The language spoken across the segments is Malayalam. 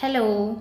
Hello.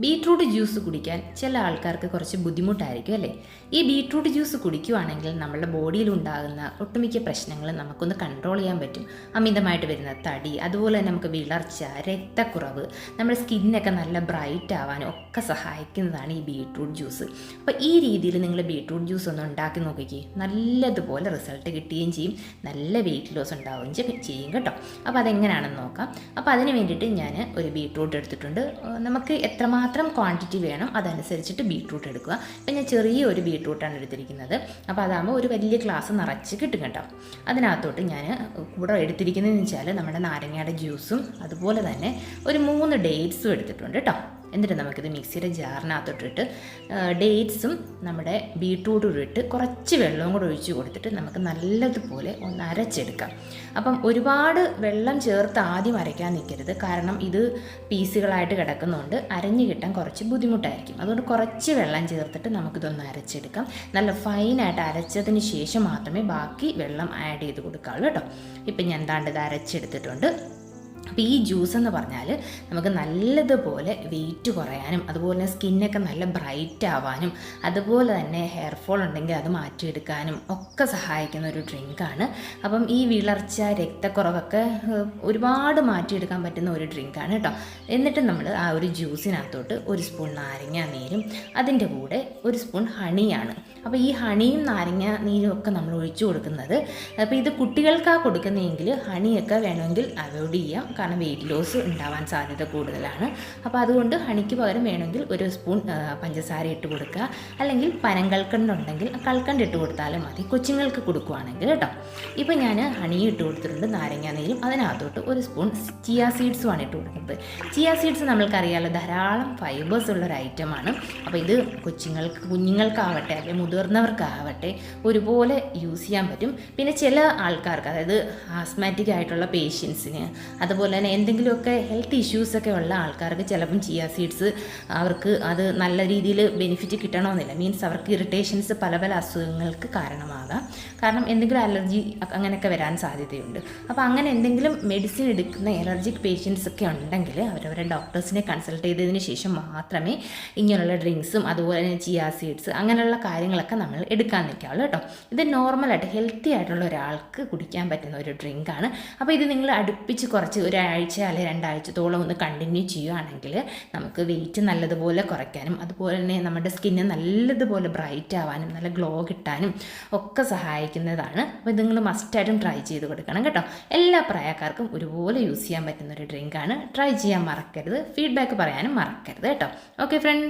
ബീട്രൂട്ട് ജ്യൂസ് കുടിക്കാൻ ചില ആൾക്കാർക്ക് കുറച്ച് ബുദ്ധിമുട്ടായിരിക്കും അല്ലേ? ഈ ബീട്രൂട്ട് ജ്യൂസ് കുടിക്കുവാണെങ്കിൽ നമ്മുടെ ബോഡിയിൽ ഉണ്ടാകുന്ന ഒട്ടുമിക്ക പ്രശ്നങ്ങൾ നമുക്കൊന്ന് കൺട്രോൾ ചെയ്യാൻ പറ്റും. അമിതമായിട്ട് വരുന്ന തടി അതുപോലെ തന്നെ നമുക്ക് വിളർച്ച രക്തക്കുറവ് നമ്മുടെ സ്കിന്നൊക്കെ നല്ല ബ്രൈറ്റ് ആവാനും ഒക്കെ സഹായിക്കുന്നതാണ് ഈ ബീട്രൂട്ട് ജ്യൂസ്. അപ്പോൾ ഈ രീതിയിൽ നിങ്ങൾ ബീട്രൂട്ട് ജ്യൂസ് ഒന്ന് ഉണ്ടാക്കി നോക്കിക്കേ. നല്ലതുപോലെ റിസൾട്ട് കിട്ടുകയും ചെയ്യും. നല്ല വെയിറ്റ് ലോസ് ഉണ്ടാവുകയും ചെയ്യും- കേട്ടോ. അപ്പോൾ അതെങ്ങനെയാണെന്ന് നോക്കാം. അപ്പോൾ അതിന് വേണ്ടിയിട്ട് ഞാൻ ഒരു ബീട്രൂട്ട് എടുത്തിട്ടുണ്ട്. നമുക്ക് എത്രമാത്രം ക്വാണ്ടിറ്റി വേണം. അതനുസരിച്ചിട്ട് ബീട്രൂട്ട് എടുക്കുക. ഇപ്പം ഞാൻ ചെറിയ ഒരു ബീട്രൂട്ടാണ് എടുത്തിരിക്കുന്നത്. അപ്പോൾ അതാകുമ്പോൾ ഒരു വലിയ ഗ്ലാസ് നിറച്ച് കിട്ടും കേട്ടോ. അതിനകത്തോട്ട് ഞാൻ കൂടെ എടുത്തിരിക്കുന്നതെന്ന് വെച്ചാൽ നമ്മുടെ നാരങ്ങയുടെ ജ്യൂസും അതുപോലെ തന്നെ ഒരു മൂന്ന് ഡേറ്റ്സും എടുത്തിട്ടുണ്ട് കേട്ടോ. എന്നിട്ട് നമുക്കിത് മിക്സിയുടെ ജാറിനകത്തോട്ടിട്ട് ഡേറ്റ്സും നമ്മുടെ ബീട്രൂട്ടും ഇട്ട് കുറച്ച് വെള്ളവും കൂടെ ഒഴിച്ച് കൊടുത്തിട്ട് നമുക്ക് നല്ലതുപോലെ ഒന്ന് അരച്ചെടുക്കാം. അപ്പം ഒരുപാട് വെള്ളം ചേർത്ത് ആദ്യം അരയ്ക്കാൻ നിൽക്കരുത്. കാരണം ഇത് പീസുകളായിട്ട് കിടക്കുന്നതുകൊണ്ട് അരഞ്ഞു കിട്ടാൻ കുറച്ച് ബുദ്ധിമുട്ടായിരിക്കും. അതുകൊണ്ട് കുറച്ച് വെള്ളം ചേർത്തിട്ട് നമുക്കിതൊന്ന് അരച്ചെടുക്കാം. നല്ല ഫൈനായിട്ട് അരച്ചതിന് ശേഷം മാത്രമേ ബാക്കി വെള്ളം ആഡ് ചെയ്ത് കൊടുക്കാവുള്ളൂ കേട്ടോ. ഇപ്പം ഞാൻ എന്താണ്ട് ഇത് അരച്ചെടുത്തിട്ടുണ്ട്. അപ്പോൾ ഈ ജ്യൂസ് എന്ന് പറഞ്ഞാൽ നമുക്ക് നല്ലതുപോലെ വെയിറ്റ് കുറയാനും അതുപോലെ തന്നെ സ്കിന്നൊക്കെ നല്ല ബ്രൈറ്റ് ആവാനും അതുപോലെ തന്നെ ഹെയർ ഫോൾ ഉണ്ടെങ്കിൽ അത് മാറ്റിയെടുക്കാനും ഒക്കെ സഹായിക്കുന്ന ഒരു ഡ്രിങ്കാണ് അപ്പം ഈ വിളർച്ച രക്തക്കുറവൊക്കെ ഒരുപാട് മാറ്റിയെടുക്കാൻ പറ്റുന്ന ഒരു ഡ്രിങ്കാണ് കേട്ടോ. എന്നിട്ട് നമ്മൾ ആ ഒരു ജ്യൂസിനകത്തോട്ട് ഒരു സ്പൂൺ നാരങ്ങ നീരും അതിന്റെ കൂടെ ഒരു സ്പൂൺ ഹണിയാണ്. അപ്പോൾ ഈ ഹണിയും നാരങ്ങ നീരും ഒക്കെ നമ്മൾ ഒഴിച്ചു കൊടുക്കുന്നത്. അപ്പോൾ ഇത് കുട്ടികൾക്കാണ് കൊടുക്കുന്നതെങ്കിൽ ഹണിയൊക്കെ വേണമെങ്കിൽ അവോയ്ഡ് ചെയ്യാം. കാരണം വെയിറ്റ് ലോസ് ഉണ്ടാവാൻ സാധ്യത കൂടുതലാണ്. അപ്പോൾ അതുകൊണ്ട് ഹണിക്ക് പകരം വേണമെങ്കിൽ ഒരു സ്പൂൺ പഞ്ചസാര ഇട്ട് കൊടുക്കുക. അല്ലെങ്കിൽ പനം കൽക്കണ്ടുണ്ടെങ്കിൽ കൽക്കണ്ട് ഇട്ട് കൊടുത്താലും മതി. കൊച്ചുങ്ങൾക്ക് കൊടുക്കുവാണെങ്കിൽ കേട്ടോ. ഇപ്പോൾ ഞാൻ ഹണി ഇട്ട് കൊടുത്തിട്ടുണ്ട് നാരങ്ങ നീരും അതിനകത്തോട്ട് ഒരു സ്പൂൺ ചിയ സീഡ്സുമാണ് ഇട്ട് കൊടുക്കുന്നത്. ചിയ സീഡ്സ് നമ്മൾക്കറിയാമല്ലോ ധാരാളം ഫൈബേഴ്സ് ഉള്ള ഒരു ഐറ്റമാണ് അപ്പോൾ ഇത് കൊച്ചുങ്ങൾക്ക് കുഞ്ഞുങ്ങൾക്കാവട്ടെ അല്ലെങ്കിൽ മുതിർന്നവർക്കാവട്ടെ ഒരുപോലെ യൂസ് ചെയ്യാൻ പറ്റും. പിന്നെ ചില ആൾക്കാർക്ക് അതായത് ആസ്മാറ്റിക് ആയിട്ടുള്ള പേഷ്യൻസിന് അതുപോലെ തന്നെ എന്തെങ്കിലുമൊക്കെ ഹെൽത്ത് ഇഷ്യൂസൊക്കെ ഉള്ള ആൾക്കാർക്ക് ചിലപ്പം ചിയ സീഡ്സ് അവർക്ക് അത് നല്ല രീതിയിൽ ബെനിഫിറ്റ് കിട്ടണമെന്നില്ല. മീൻസ് അവർക്ക് ഇറിറ്റേഷൻസ് പല പല അസുഖങ്ങൾക്ക് കാരണമാകാം. കാരണം എന്തെങ്കിലും അലർജി അങ്ങനെയൊക്കെ വരാൻ സാധ്യതയുണ്ട്. അപ്പോൾ അങ്ങനെ എന്തെങ്കിലും മെഡിസിൻ എടുക്കുന്ന എലർജിക് പേഷ്യൻസ് ഒക്കെ ഉണ്ടെങ്കിൽ അവരവരെ ഡോക്ടേഴ്സിനെ കൺസൾട്ട് ചെയ്തതിന് ശേഷം മാത്രമേ ഇങ്ങനെയുള്ള ഡ്രിങ്ക്സും അതുപോലെ തന്നെ ചിയ സീഡ്സ് അങ്ങനെയുള്ള കാര്യങ്ങളൊക്കെ നമ്മൾ എടുക്കാൻ നിൽക്കാവുള്ളൂ കേട്ടോ. ഇത് നോർമലായിട്ട് ഹെൽത്തി ആയിട്ടുള്ള ഒരാൾക്ക് കുടിക്കാൻ പറ്റുന്ന ഒരു ഡ്രിങ്കാണ് അപ്പോൾ ഇത് നിങ്ങൾ അടുപ്പിച്ച് കുറച്ച് ഒരാഴ്ച അല്ലെങ്കിൽ രണ്ടാഴ്ചത്തോളം ഒന്ന് കണ്ടിന്യൂ ചെയ്യുകയാണെങ്കിൽ നമുക്ക് വെയിറ്റ് നല്ലതുപോലെ കുറയ്ക്കാനും അതുപോലെ തന്നെ നമ്മുടെ സ്കിന്ന് നല്ലതുപോലെ ബ്രൈറ്റ് ആവാനും നല്ല ഗ്ലോ കിട്ടാനും ഒക്കെ സഹായിക്കുന്നതാണ്. അപ്പോൾ ഇത് നിങ്ങൾ മസ്റ്റായിട്ടും ട്രൈ ചെയ്ത് കൊടുക്കണം കേട്ടോ. എല്ലാ പ്രായക്കാർക്കും ഒരുപോലെ യൂസ് ചെയ്യാൻ പറ്റുന്ന ഒരു ഡ്രിങ്കാണ് ട്രൈ ചെയ്യാൻ മറക്കരുത്. ഫീഡ്ബാക്ക് പറയാനും മറക്കരുത് കേട്ടോ. Okay friends